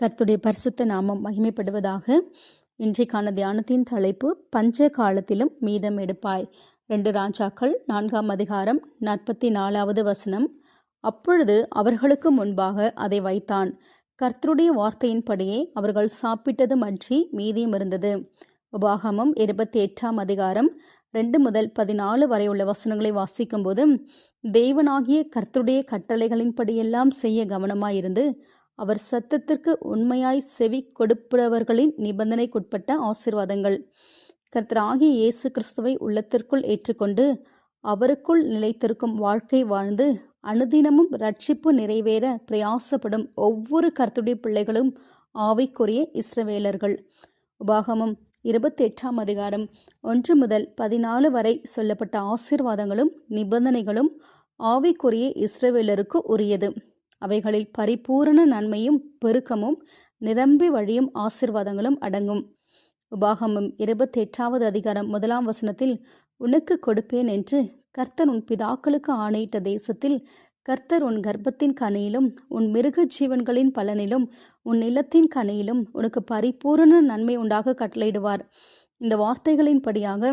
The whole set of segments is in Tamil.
கர்த்துடைய பரிசுத்த நாமம் மகிமைப்படுவதாக இன்றைக்கான தியானத்தின் தலைப்பு பஞ்ச காலத்திலும் மீதம் எடுப்பாய். ரெண்டு ராஜாக்கள் நான்காம் அதிகாரம் நாற்பத்தி நாலாவது வசனம். அப்பொழுது அவர்களுக்கு முன்பாக அதை வைத்தான். கர்த்தருடைய வார்த்தையின்படியே அவர்கள் சாப்பிட்டது மன்றி மீதியும் இருந்தது. உபாகமம் இருபத்தி எட்டாம் அதிகாரம் ரெண்டு முதல் பதினாலு வரை உள்ள வசனங்களை வாசிக்கும்போது தேவனாகிய கர்த்தருடைய கட்டளைகளின்படியெல்லாம் செய்ய கவனமாயிருந்து அவர் சத்தத்திற்கு உண்மையாய் செவி கொடுப்பவர்களின் நிபந்தனைக்குட்பட்ட ஆசீர்வாதங்கள். கர்த்தராகிய இயேசு கிறிஸ்துவை உள்ளத்திற்குள் ஏற்றுக்கொண்டு அவருக்குள் நிலைத்திருக்கும் வாழ்க்கை வாழ்ந்து அனுதினமும் ரட்சிப்பு நிறைவேற பிரயாசப்படும் ஒவ்வொரு கர்த்துடைய பிள்ளைகளும் ஆவிக்குரிய இஸ்ரவேலர்கள். உபாகமம் இருபத்தி எட்டாம் அதிகாரம் ஒன்று முதல் பதினாலு வரை சொல்லப்பட்ட ஆசீர்வாதங்களும் நிபந்தனைகளும் ஆவிக்குரிய இஸ்ரவேலருக்கு உரியது. அவைகளில் பரிபூரண நன்மையும் பெருக்கமும் நிரம்பி வழியும் ஆசிர்வாதங்களும் அடங்கும். உபாகமம் இருபத்தி எட்டாவது அதிகாரம் முதலாம் வசனத்தில் உனக்கு கொடுப்பேன் என்று கர்த்தர் உன் பிதாக்களுக்கு ஆணையிட்ட தேசத்தில் கர்த்தர் உன் கர்ப்பத்தின் கனியிலும் உன் மிருக ஜீவன்களின் பலனிலும் உன் நிலத்தின் கனியிலும் உனக்கு பரிபூரண நன்மை உண்டாக கட்டளையிடுவார். இந்த வார்த்தைகளின்படியாக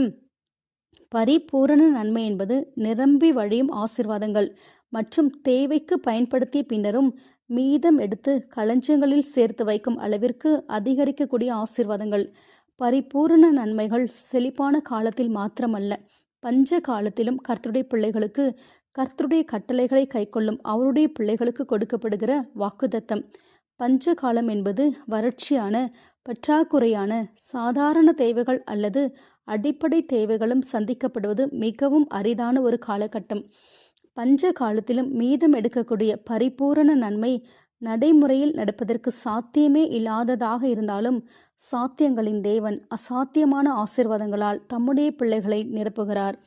பரிபூரண நன்மை என்பது நிரம்பி வழியும் ஆசிர்வாதங்கள். மற்றும் தேவைக்கு பயன்படுத்திய பின்னரும் மீதம் எடுத்து களஞ்சங்களில் சேர்த்து வைக்கும் அளவிற்கு அதிகரிக்கக்கூடிய ஆசிர்வாதங்கள். பரிபூரண நன்மைகள் செழிப்பான காலத்தில் மாத்திரமல்ல. பஞ்ச காலத்திலும் கர்த்தருடைய பிள்ளைகளுக்கு கர்த்தருடைய கட்டளைகளை கைக்கொள்ளும் அவருடைய பிள்ளைகளுக்கு கொடுக்கப்படுகிற வாக்குதத்தம் பஞ்ச காலம் என்பது வறட்சியான பற்றாக்குறையான சாதாரண தேவைகள் அல்லது அடிப்படை தேவைகளும் சந்திக்கப்படுவது மிகவும் அரிதான ஒரு காலகட்டம். பஞ்ச காலத்திலும் மீதம் எடுக்கக்கூடிய பரிபூரண நன்மை நடைமுறையில் நடப்பதற்கு சாத்தியமே இல்லாததாக இருந்தாலும் சாத்தியங்களின் தேவன் அசாத்தியமான ஆசிர்வாதங்களால் தம்முடைய பிள்ளைகளை நிரப்புகிறார்.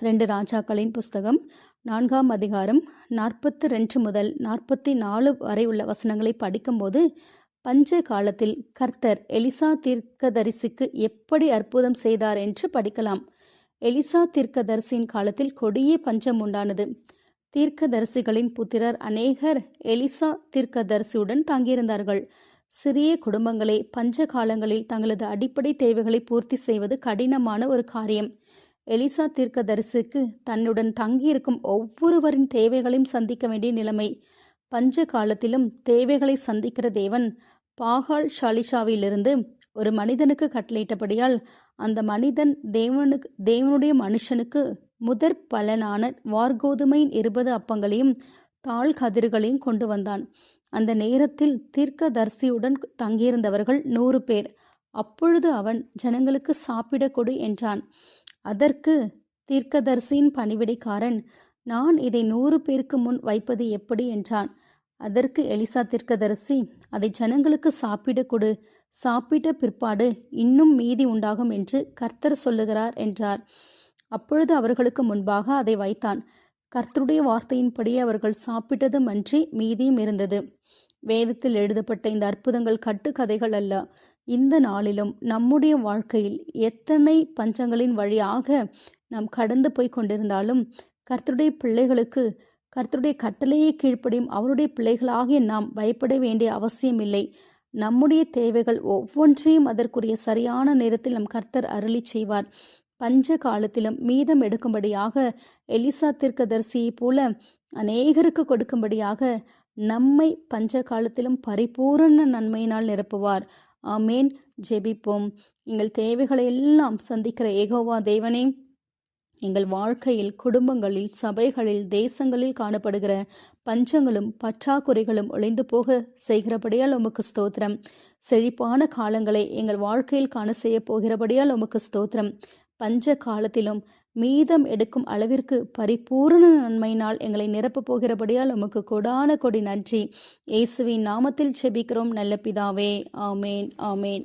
ரெண்டு ராஜாக்களின் புஸ்தகம் நான்காம் அதிகாரம் நாற்பத்தி ரெண்டு முதல் நாற்பத்தி நாலு வரை உள்ள வசனங்களை படிக்கும்போது பஞ்ச காலத்தில் கர்த்தர் எலிசா தீர்க்கதரிசிக்கு எப்படி அற்புதம் செய்தார் என்று படிக்கலாம். எலிசா தீர்க்கதரிசியின் காலத்தில் கொடிய பஞ்சம் உண்டானது. தீர்க்கதரிசிகளின் புத்திரர் அநேகர் எலிசா தீர்க்கதரிசியுடன் தங்கியிருந்தார்கள். சிறிய குடும்பங்களே பஞ்ச காலங்களில் தங்களது அடிப்படை தேவைகளை பூர்த்தி செய்வது கடினமான ஒரு காரியம். எலிசா தீர்க்கதரிசிக்கு தன்னுடன் தங்கியிருக்கும் ஒவ்வொருவரின் தேவைகளையும் சந்திக்க வேண்டிய நிலைமை. பஞ்ச காலத்திலும் தேவைகளை சந்திக்கிற தேவன் பாகால் ஷாலிஷாவிலிருந்து ஒரு மனிதனுக்கு கட்டளையிட்டபடியால் அந்த மனிதன் தேவனுக்கு தேவனுடைய மனுஷனுக்கு முதற் பலனான வார்கோதுமையின் இருபது அப்பங்களையும் தாழ் கதிர்களையும் கொண்டு வந்தான். அந்த நேரத்தில் தீர்க்கதர்சியுடன் தங்கியிருந்தவர்கள் நூறு பேர். அப்பொழுது அவன் ஜனங்களுக்கு சாப்பிட கொடு என்றான். அதற்கு தீர்க்கதரிசியின் பணிவிடைக்காரன் நான் இதை நூறு பேருக்கு முன் வைப்பது எப்படி? என்றான். அதற்கு எலிசா தீர்க்கதரிசி அதை ஜனங்களுக்கு சாப்பிட கொடு. சாப்பிட்ட பிற்பாடு இன்னும் மீதி உண்டாகும் என்று கர்த்தர் சொல்லுகிறார் என்றார். அப்பொழுது அவர்களுக்கு முன்பாக அதை வைத்தான். கர்த்தருடைய வார்த்தையின்படி அவர்கள் சாப்பிட்டதும் அன்றி மீதியும் இருந்தது. வேதத்தில் எழுதப்பட்ட இந்த அற்புதங்கள் கட்டுக்கதைகள் அல்ல. இந்த நாளிலும் நம்முடைய வாழ்க்கையில் எத்தனை பஞ்சங்களின் வழியாக நாம் கடந்து போய் கொண்டிருந்தாலும் கர்த்தருடைய பிள்ளைகளுக்கு கர்த்தருடைய கட்டளையை கீழ்ப்படியும் அவருடைய பிள்ளைகளாகிய நாம் பயப்பட வேண்டிய அவசியமில்லை. நம்முடைய தேவைகள் ஒவ்வொன்றையும் அதற்குரிய சரியான நேரத்தில் நம் கர்த்தர் அருளி செய்வார். பஞ்ச காலத்திலும் மீதம் எடுக்கும்படியாக எலிசா தீர்க்கதரிசியைப் போல அநேகருக்கு கொடுக்கும்படியாக நம்மை பஞ்ச காலத்திலும் பரிபூரண நன்மையினால் நிரப்புவார். ஆமேன். ஜெபிப்போம். எங்கள் தேவைகளை எல்லாம் சந்திக்கிற ஏகோவா தேவனே எங்கள் வாழ்க்கையில் குடும்பங்களில் சபைகளில் தேசங்களில் காணப்படுகிற பஞ்சங்களும் பற்றாக்குறைகளும் ஒளிந்து போக செய்கிறபடியால் உமக்கு ஸ்தோத்திரம். செழிப்பான காலங்களை எங்கள் வாழ்க்கையில் காண செய்ய போகிறபடியால் உமக்கு ஸ்தோத்திரம். பஞ்ச காலத்திலும் மீதம் எடுக்கும் அளவிற்கு பரிபூர்ண நன்மையினால் எங்களை நிரப்பப் போகிறபடியால் உமக்கு கொடான கொடி நன்றி. இயேசுவின் நாமத்தில் செபிக்கிறோம். நல்ல பிதாவே. ஆமேன். ஆமேன்.